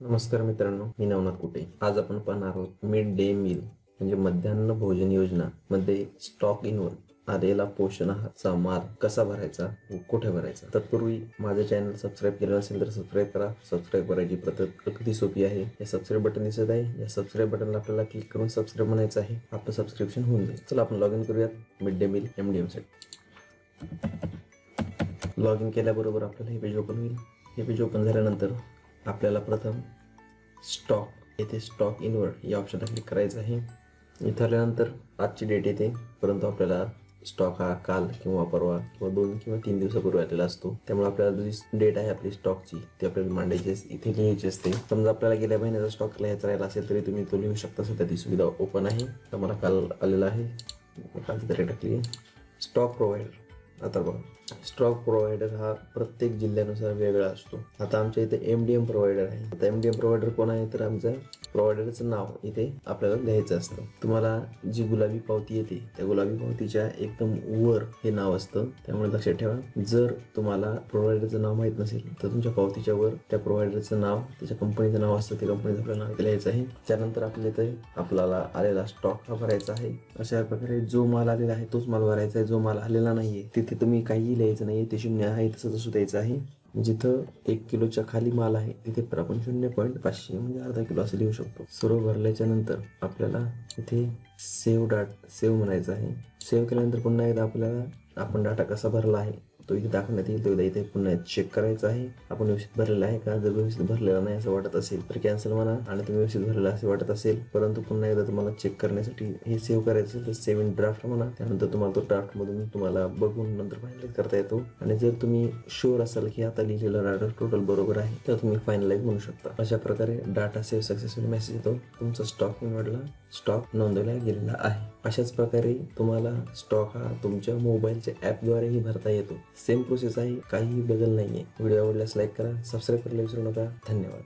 नमस्कार मित्रांनो मी नवनाथ कुटे. आज आपण पाहणार आहोत मिड डे मील म्हणजे मध्यान्ह भोजन योजना मध्ये स्टॉक इनवर आलेला पोषण आहारचा माल कसा भरायचा व कुठे भरायचा. तत्पूर्वी माझे चॅनल सबस्क्राईब केलं असेल तर सबस्क्राईब करा. सबस्क्राईब करायची पद्धत अगदी सोपी आहे. या सबस्क्राईब बटन दिसत आहे. या सबस्क्राईब बटनला आपल्याला क्लिक करून सबस्क्राईब म्हणायचं आहे. आपलं सबस्क्रिप्शन होऊन जाईल. चला आपण लॉग इन करूयात. Mid day meal M D एमसाठी. Log in केल्याबरोबर आपल्याला हे पेज ओपन होईल. हे पेज ओपन झाल्यानंतर आपल्याला प्रथम स्टॉक येथे स्टॉक इनवर्ड या ऑप्शनला क्लिक करायचं आहे. इथं आल्यानंतर आजची डेट येते. परंतु आपल्याला स्टॉक हा काल किंवा परवा किंवा दोन किंवा तीन दिवसापूर्वी आलेला असतो. त्यामुळे आपल्याला जी डेट आहे आपली स्टॉकची ती आपल्याला मांडायची असते इथे लिहायची असते. समजा आपल्याला गेल्या महिन्याचा स्टॉक लिहायचा राहिला असेल तरी तुम्ही तो लिहू शकता. सध्या ती सुविधा ओपन आहे. तर मला काल आलेला आहे. कालची तारीख टाकली स्टॉक प्रोव्हायडर आता बघा. स्टॉक प्रोव्हायडर हा प्रत्येक जिल्ह्यानुसार वेगळा असतो. आता आमच्या इथे एम डी एम प्रोव्हायडर आहे. आता एम डी एम प्रोव्हायडर कोण आहे? तर आमचं प्रोव्हायडरचं नाव इथे आपल्याला लिहायचं असतं. तुम्हाला जी गुलाबी पावती येते त्या गुलाबी पावतीच्या एकदम वर हे नाव असतं. त्यामुळे लक्षात ठेवा जर तुम्हाला प्रोव्हायडरचं नाव माहीत नसेल तर तुमच्या पावतीच्या वर त्या प्रोव्हायडरचं नाव त्याच्या कंपनीचं नाव असतं त्या कंपनीचं आपल्याला नाव लिहायचं आहे. त्यानंतर आपल्या इथे आपल्याला आलेला स्टॉक हा भरायचा आहे. अशा प्रकारे जो माल आलेला आहे तोच माल भरायचा आहे. जो माल आलेला नाहीये तिथे तुम्ही काहीही लिहायचं नाही ते शून्य आहे तसं तसं द्यायचं आहे. म्हणजे जिथं एक किलोच्या खाली माल आहे तिथे पण आपण शून्य पॉईंट पाचशे म्हणजे अर्धा किलो असं लिहू शकतो. सर्व भरल्याच्या नंतर आपल्याला इथे सेव्ह डाट सेव्ह म्हणायचं आहे. सेव्ह केल्यानंतर पुन्हा एकदा आपल्याला आपण डाटा कसा भरला आहे तो इथे दाखवण्यात येईल तो एकदा इथे पुन्हा चेक करायचा आहे. आपण व्यवस्थित भरलेला आहे का? जर व्यवस्थित भरलेला नाही असं वाटत असेल तर कॅन्सल म्हणा आणि तुम्ही व्यवस्थित भरलेला असे वाटत असेल परंतु पुन्हा एकदा तुम्हाला चेक करण्यासाठी हे सेव्ह करायचं असेल तर सेव्ह इन ड्राफ्ट म्हणा. त्यानंतर तुम्हाला तो ड्राफ्ट मधून तुम्हाला बघून नंतर फायनलाइज करता येतो. आणि जर तुम्ही शुअर असाल की आता लिहिलेला डाटा टोटल बरोबर आहे तर तुम्ही फायनलाइज म्हणू शकता. अशा प्रकारे डाटा सेव्ह सक्सेसफुल मेसेज येतो. तुमचा स्टॉक निवडला स्टॉक नोंदवला गेलेला आहे. अशाच प्रकारे तुम्हाला स्टॉक हा तुमच्या मोबाईलच्या ॲपद्वारेही भरता येतो. सेम प्रोसेस आहे काहीही बदल नाहीये. व्हिडिओ आवडल्यास लाईक करा सबस्क्राईब करायला विसरू नका. धन्यवाद.